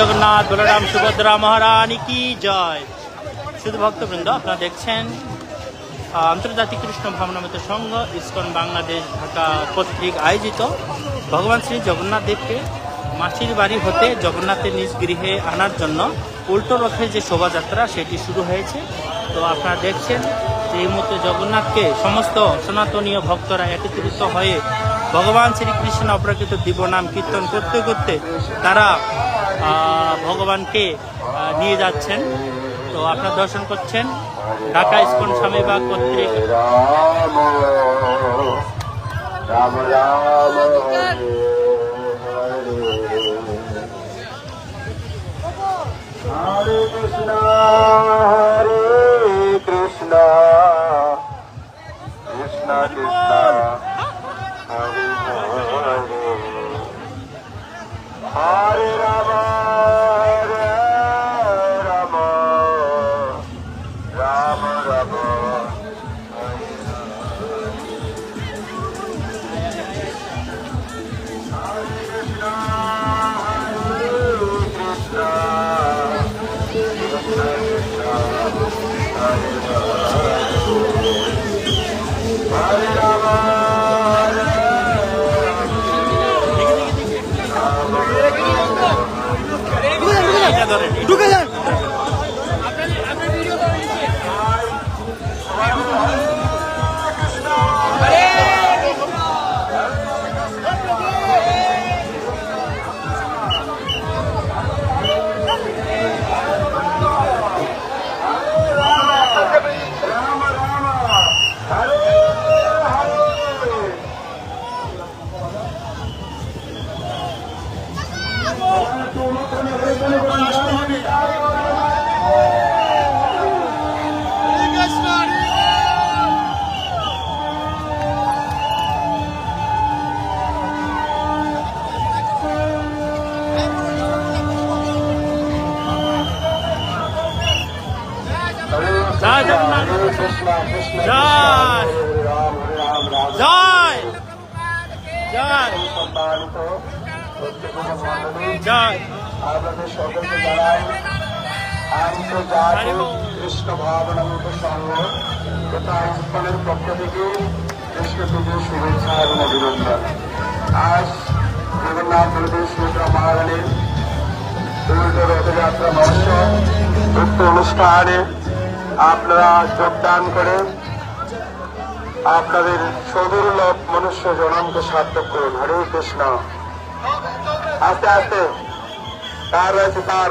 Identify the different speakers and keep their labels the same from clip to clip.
Speaker 1: জগন্নাথ বলরাম সুভদ্রা মহারানী কি জয়? শুধু ভক্তবৃন্দ, আপনারা দেখছেন আন্তর্জাতিক কৃষ্ণ ভাবনামিত সংঘ, ইস্কন বাংলাদেশ ঢাকা কর্তৃক আয়োজিত। ভগবান শ্রী জগন্নাথ দেবকে মাসির বাড়ি হতে জগন্নাথের নিজ গৃহে আনার জন্য উল্টো রথে যে শোভাযাত্রা, সেটি শুরু হয়েছে। তো আপনারা দেখছেন যে এই মুহূর্তে জগন্নাথকে সমস্ত সনাতনীয় ভক্তরা একত্রিত হয়ে ভগবান শ্রীকৃষ্ণ অপ্রাকৃত দিবনাম কীর্তন করতে করতে তারা ভগবানকে নিয়ে যাচ্ছেন তো আপনার দর্শন করছেন ঢাকা ইস্কন স্বামীবাগ কর্তৃক
Speaker 2: হরে কৃষ্ণ হরে কৃষ্ণ কৃষ্ণ কৃষ্ণ ভাবনামৃত পক্ষ থেকে কৃষ্ণ এবং অভিনন্দন আজ জগন্নাথ বলদেব সুভদ্রা মহারানীর রথযাত্রা মহোৎসব অনুষ্ঠানে আপনারা যোগদান করে আপনাদের সদুর্লভ মনুষ্য জনমকে সার্থক করুন হরে কৃষ্ণ আস্তে আস্তে তার রয়েছে তার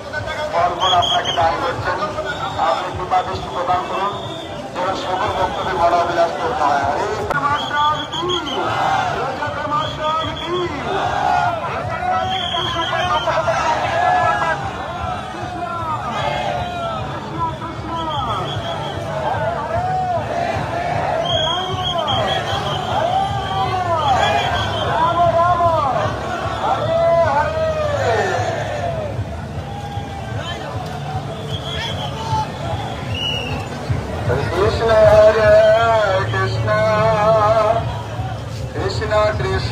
Speaker 2: ফলফল আপনাকে দান করছেন। আপনি কৃপা দৃষ্টি প্রদান করুন। যেন সকল ভক্তদের মনোবিলাস করতে হয়।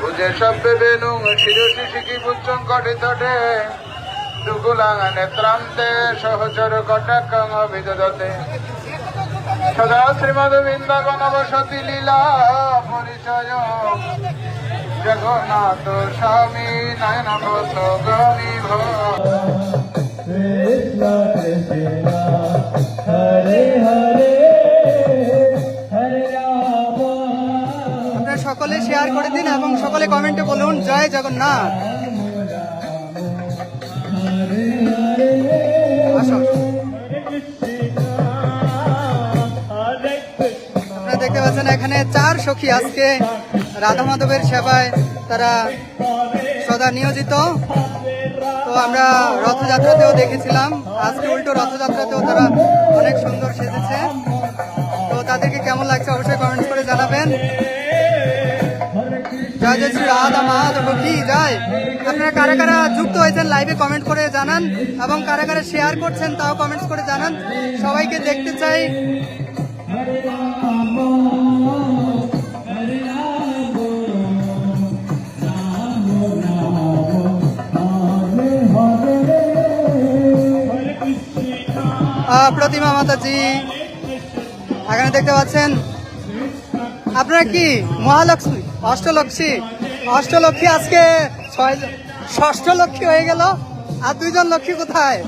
Speaker 3: বুঝে সব্যে বেনু শিরসি শিখি বুচ্চং কটে তটে। দুকুলাং নেত্রান্তে সহচর কটাকং অভিদতে সদা শ্রীমদ বৃন্দাবন বসতি লীলা পরিচয়। জগন্নাথ স্বামী নয়ন গমি
Speaker 4: Hare Hare,
Speaker 5: সকলে শেয়ার করে দিন এবং সকলে কমেন্টে বলুন, জয় জগন্নাথ। আপনারা দেখতে পাচ্ছেন এখানে চার সখী আজকে রাধা মাধবের সেবায় তারা সদা নিয়োজিত। তো আমরা রথযাত্রাতেও দেখেছিলাম, আজকে উল্টো রথযাত্রাতেও তারা অনেক সুন্দর সেজেছে। তো তাদেরকে কেমন লাগছে রাধা মাধব কি জয় আপনারা কারা কারা যুক্ত হয়েছেন লাইভে কমেন্ট করে জানান এবং কারা কারা শেয়ার করছেন তাও কমেন্টস করে জানান। সবাইকে দেখতে চাই। প্রতিমা মাতাজি, এখানে দেখতে পাচ্ছেন। আপনারা কি? মহালক্ষ্মী, অষ্টলক্ষ্মী? অষ্টলক্ষ্মী আজকে ছয় ষষ্ঠ লক্ষ্মী হয়ে গেল। আর দুইজন লক্ষ্মী কোথায়?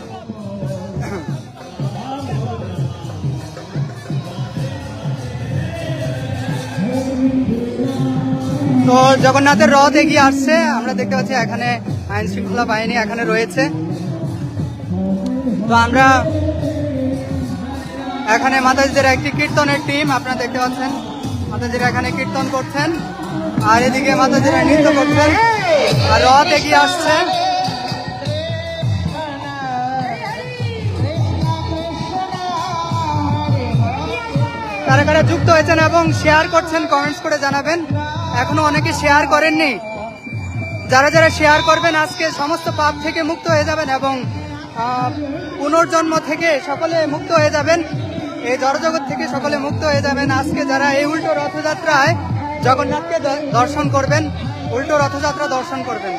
Speaker 5: তো জগন্নাথের রথ এগিয়ে আসছে। আমরা দেখতে পাচ্ছি এখানে আইন শৃঙ্খলা বাহিনী এখানে রয়েছে। তো আমরা এখানে মাতাজিদের একটি কীর্তনের টিম আপনারা দেখতে পাচ্ছেন। মাতাজিরা এখানে কীর্তন করছেন। আর এদিকে মাতাজিরা নৃত্য করছেন। আর রথ এগিয়ে আসছে। কারা কারা যুক্ত হয়েছেন এবং শেয়ার করছেন কমেন্টস করে জানাবেন। এখনও অনেকে শেয়ার করেননি। যারা যারা শেয়ার করবেন, আজকে সমস্ত পাপ থেকে মুক্ত হয়ে যাবেন এবং পুনর্জন্ম থেকে সকলে মুক্ত হয়ে যাবেন। এই জড়জগৎ থেকে সকলে মুক্ত হয়ে যাবেন। আজকে যারা এই উল্টো রথযাত্রায় জগন্নাথকে দর্শন করবেন উল্টো রথযাত্রা দর্শন করবেন।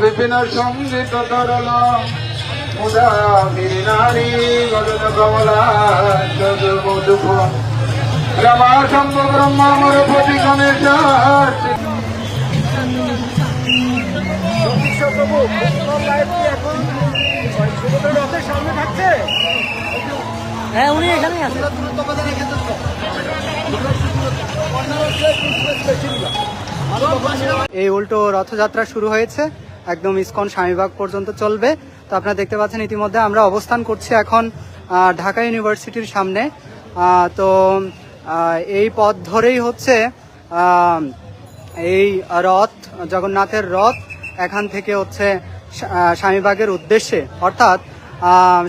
Speaker 2: বিপিন সংগীত তরল। মুদা নারী গগন কমলা মধুপ। রমা শম্ভ ব্রহ্মা মরপতি গণেশ
Speaker 4: হ্যাঁ উনি আছেন।
Speaker 5: এই উল্টো রথযাত্রা শুরু হয়েছে। একদম ইস্কন স্বামীবাগ পর্যন্ত চলবে। তো আপনারা দেখতে পাচ্ছেন ইতিমধ্যে আমরা অবস্থান করছি এখন ঢাকা ইউনিভার্সিটির সামনে। তো এই পথ ধরেই হচ্ছে এই রথ, জগন্নাথের রথ এখান থেকে হচ্ছে স্বামীবাগের উদ্দেশ্যে। অর্থাৎ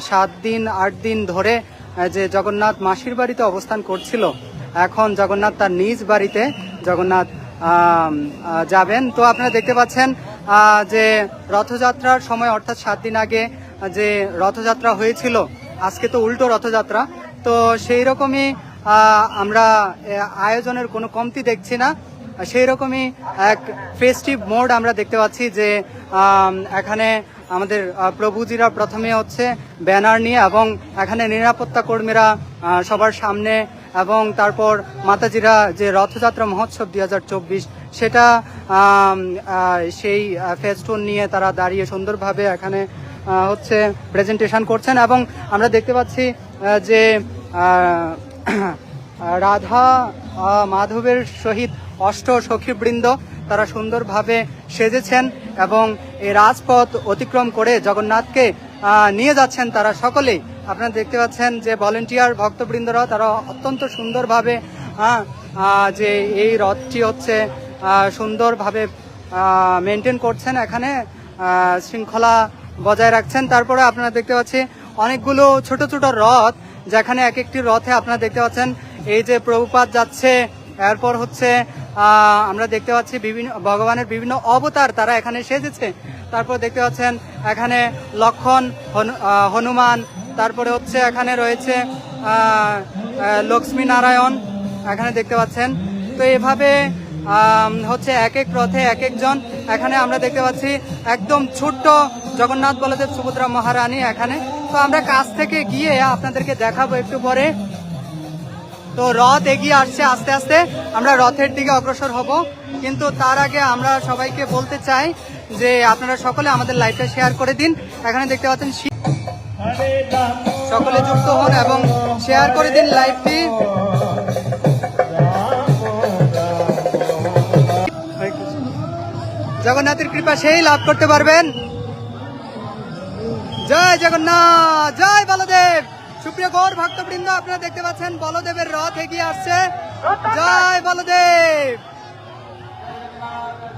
Speaker 5: সাত দিন, আট দিন ধরে যে জগন্নাথ মাসির বাড়িতে অবস্থান করছিল, এখন জগন্নাথ তার নিজ বাড়িতে জগন্নাথ যাবেন। তো আপনারা দেখতে পাচ্ছেন যে রথযাত্রার সময়, অর্থাৎ সাত দিন আগে যে রথযাত্রা হয়েছিল, আজকে তো উল্টো রথযাত্রা, তো সেই রকমই আমরা আয়োজনের কোনো কমতি দেখছি না। সেই রকমই এক ফেস্টিভ মোড আমরা দেখতে পাচ্ছি যে এখানে আমাদের প্রভুজিরা প্রথমে হচ্ছে ব্যানার নিয়ে এবং এখানে নিরাপত্তা কর্মীরা সবার সামনে এবং তারপর মাতাজিরা যে রথযাত্রা মহোৎসব দু হাজার চব্বিশ, সেটা সেই ফেস্টুন নিয়ে তারা দাঁড়িয়ে সুন্দরভাবে এখানে হচ্ছে প্রেজেন্টেশন করছেন এবং আমরা দেখতে পাচ্ছি যে রাধা মাধবের সহিত অষ্ট সখীবৃন্দ তারা সুন্দরভাবে সেজেছেন এবং এই রাজপথ অতিক্রম করে জগন্নাথকে নিয়ে যাচ্ছেন তারা সকলেই। আপনারা দেখতে পাচ্ছেন যে ভলেন্টিয়ার ভক্তবৃন্দরা তারা অত্যন্ত সুন্দরভাবে আহ, যে এই রথটি হচ্ছে সুন্দরভাবে মেনটেন করছেন এখানে শৃঙ্খলা বজায় রাখছেন। তারপরে আপনারা দেখতে পাচ্ছি অনেকগুলো ছোট ছোট রথ যেখানে এক একটি রথে আপনারা দেখতে পাচ্ছেন এই যে প্রভুপাত যাচ্ছে এরপর হচ্ছে আমরা দেখতে পাচ্ছি বিভিন্ন ভগবানের বিভিন্ন অবতার তারা এখানে সেজেছে। তারপর দেখতে পাচ্ছেন এখানে লক্ষণ, হনু- হনুমান, তারপরে হচ্ছে এখানে রয়েছে লক্ষ্মী নারায়ণ এখানে দেখতে পাচ্ছেন। তো এভাবে হচ্ছে এক এক রথে এক একজন এখানে আমরা দেখতে পাচ্ছি একদম ছোট্ট জগন্নাথ বলদেব সুভদ্রা মহারানী এখানে। তো আমরা কাছ থেকে গিয়ে আপনাদেরকে দেখাবো একটু পরে। তো রথ এগিয়ে আসছে আস্তে আস্তে, আমরা রথের দিকে অগ্রসর হব। কিন্তু তার আগে আমরা সবাইকে বলতে চাই যে আপনারা সকলে আমাদের লাইভটা শেয়ার করে দিন। এখানে দেখতে পাচ্ছেন সকলে যুক্ত হন এবং শেয়ার করে দিন লাইভটি জগন্নাথের কৃপা সেই লাভ করতে পারবেন। জয় জগন্নাথ, জয় বলদেব। সুপ্রিয় গৌর ভক্তবৃন্দ, আপনারা দেখতে পাচ্ছেন বলদেবের রথ এগিয়ে আসছে। জয় বলদেব।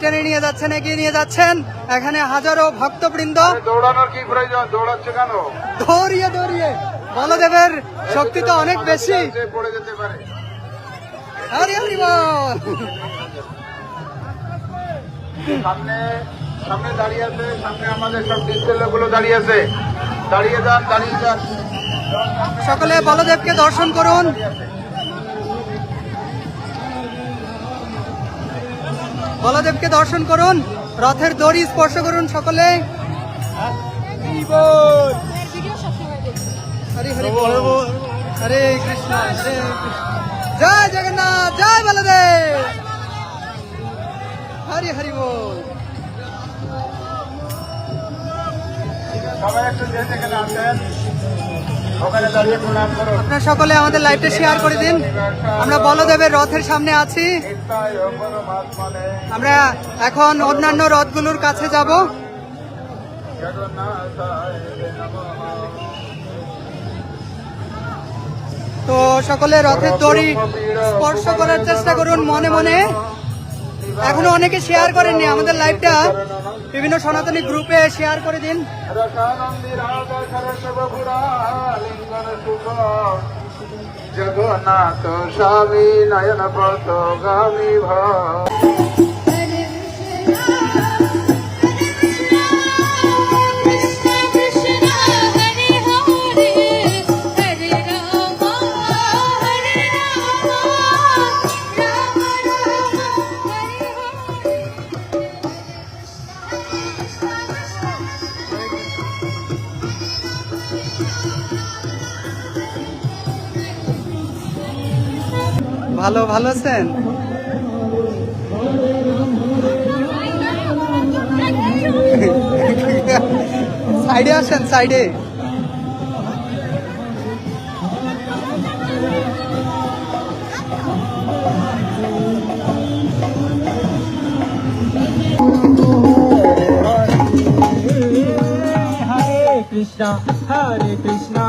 Speaker 5: টেনে নিয়ে যাচ্ছেন এগিয়ে নিয়ে যাচ্ছেন। এখানে হাজারো ভক্তবৃন্দ।
Speaker 2: দৌড়ানোর কি প্রয়োজন? দৌড়াচ্ছে কেন?
Speaker 5: দৌড়িয়ে দৌড়িয়ে। বলদেবের শক্তি তো অনেক বেশি।
Speaker 2: পড়ে যেতে পারে।
Speaker 5: হরি হরি বল।
Speaker 2: সামনে সামনে দাঁড়িয়ে আছে সামনে আমাদের সব দাঁড়িয়ে আছে। দাঁড়িয়ে যান দাঁড়িয়ে যান।
Speaker 5: সকলে বলদেবকে দর্শন করুন। বলদেবকে দর্শন করুন, রথের দড়ি স্পর্শ করুন সকলে। জয় জগন্নাথ, জয় বলদেব। হরি হরি বল।
Speaker 2: সবাই একটু
Speaker 5: আপনারা সকলে আমাদের লাইভটা শেয়ার করে দিন। আমরা বলদেবের রথের সামনে আছি। আমরা এখন অন্যান্য রথগুলোর কাছে যাব। তো সকলে রথের দড়ি স্পর্শ করার চেষ্টা করুন মনে মনে। এখনও অনেকে শেয়ার করেননি। আমাদের লাইভটা বিভিন্ন সনাতনী গ্রুপে শেয়ার করে দিন।
Speaker 2: জগন্নাথ স্বামী নয়ন পথগামী ভাব
Speaker 5: ভালো আছেন সাইডে আসেন সাইডে
Speaker 4: Krishna, Hare Krishna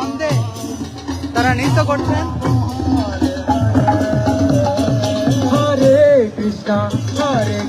Speaker 5: সুন্দর ছন্দে তারা নৃত্য করছেন
Speaker 4: Hare Krishna, Hare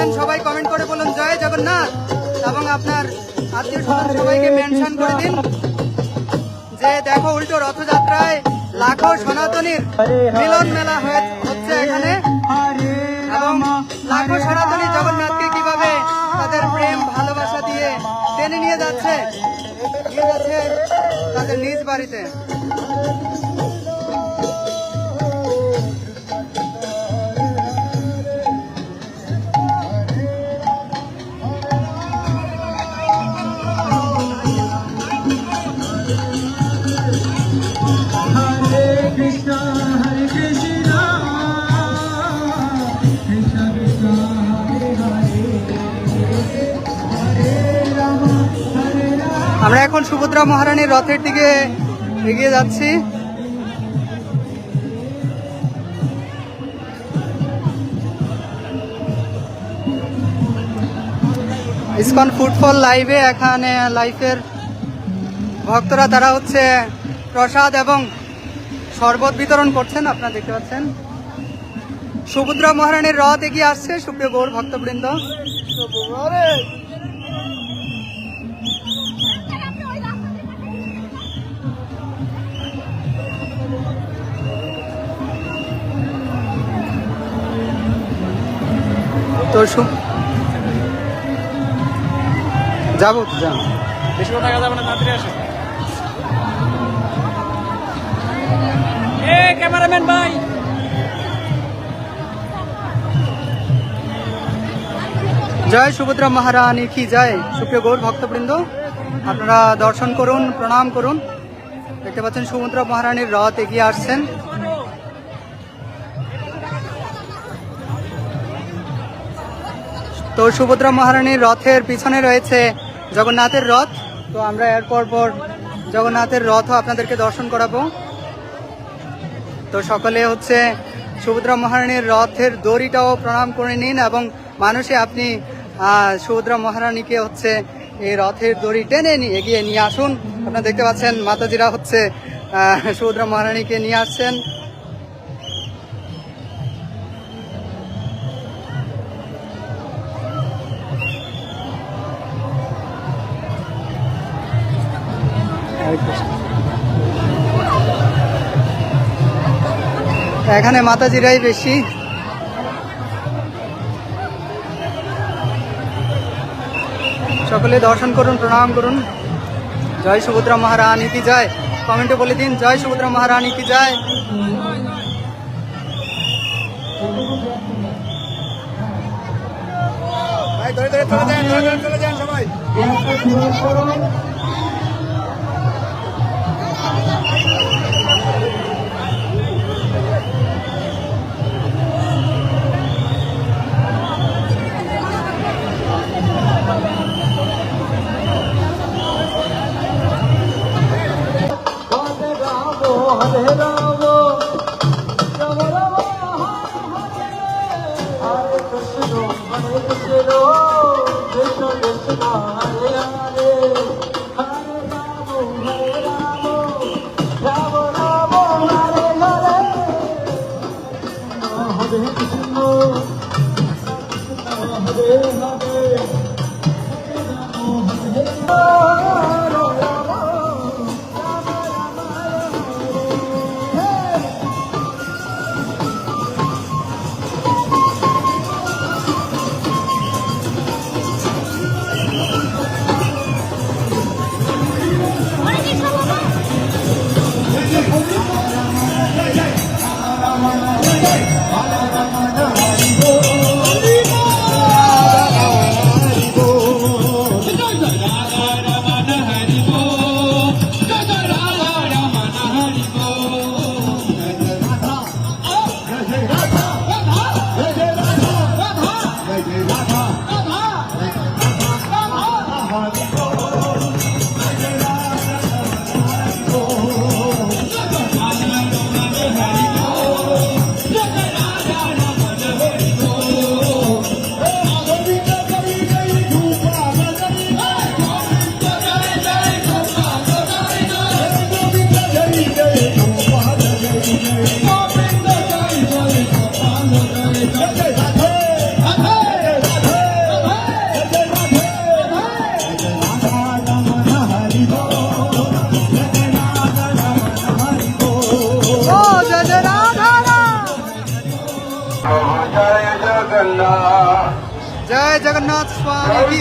Speaker 5: কারা সবাই কমেন্ট করে বলুন জয় জগন্নাথ। এবং আপনার আত্মীয় স্বজন সবাইকে মেনশন করে দিন। যে দেখো উল্টো রথযাত্রায় লাখো সনাতনীর মিলন মেলা হয়ে হচ্ছে এখানে। এবং লাখো সনাতনী জগন্নাথকে কীভাবে তাদের প্রেম ভালোবাসা দিয়ে টেনে নিয়ে যাচ্ছে নিয়ে যাচ্ছে তাদের নিজ বাড়িতে। আমরা এখন সুভদ্রা মহারানীর রথের দিকে এগিয়ে যাচ্ছি। ইসকন ফুটফল লাইভে, এখানে লাইফের ভক্তরা, তারা হচ্ছে প্রসাদ এবং শরবত বিতরণ করছেন, আপনারা দেখতে পাচ্ছেন। সুভদ্রা মহারানীর রথ এগিয়ে আসছে, সুপ্রিয় গৌর ভক্তবৃন্দ। তো যাব তো যাব।
Speaker 4: বেশি কথা যাবে না তাড়াতাড়ি আসো। এ ক্যামেরাম্যান ভাই।
Speaker 5: জয় সুভদ্রা মহারানী কি জয়? সুপ্রিয় গৌর ভক্তবৃন্দ আপনারা দর্শন করুন প্রণাম করুন। দেখতে পাচ্ছেন সুভদ্রা মহারানীর রথ এগিয়ে আসছেন। তো সুভদ্রা মহারানীর রথের পিছনে রয়েছে জগন্নাথের রথ। তো আমরা এরপর পর জগন্নাথের রথও আপনাদেরকে দর্শন করাবো। তো সকলে হচ্ছে সুভদ্রা মহারানীর রথের দড়িটাও প্রণাম করে নিন এবং মানুষে আপনি সুভদ্রা মহারানীকে হচ্ছে এই রথের দড়ি টেনে নিয়ে এগিয়ে নিয়ে আসুন। আপনারা দেখতে পাচ্ছেন মাতাজিরা হচ্ছে সুভদ্রা মহারানীকে নিয়ে আসছেন। এখানে মাতাজিরাই বেশি। সকলে দর্শন করুন, প্রণাম করুন। জয় সুভদ্রা মহারানী কি জয়? কমেন্টে বলে দিন, জয় সুভদ্রা মহারানী কি জয়?
Speaker 4: হরে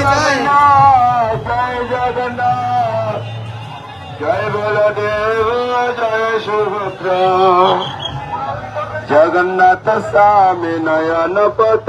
Speaker 5: জয়
Speaker 2: জয় জগন্নাথ। জয় বলদেব জয় সুভদ্রা জগন্নাথ স্বামী নয়ন পত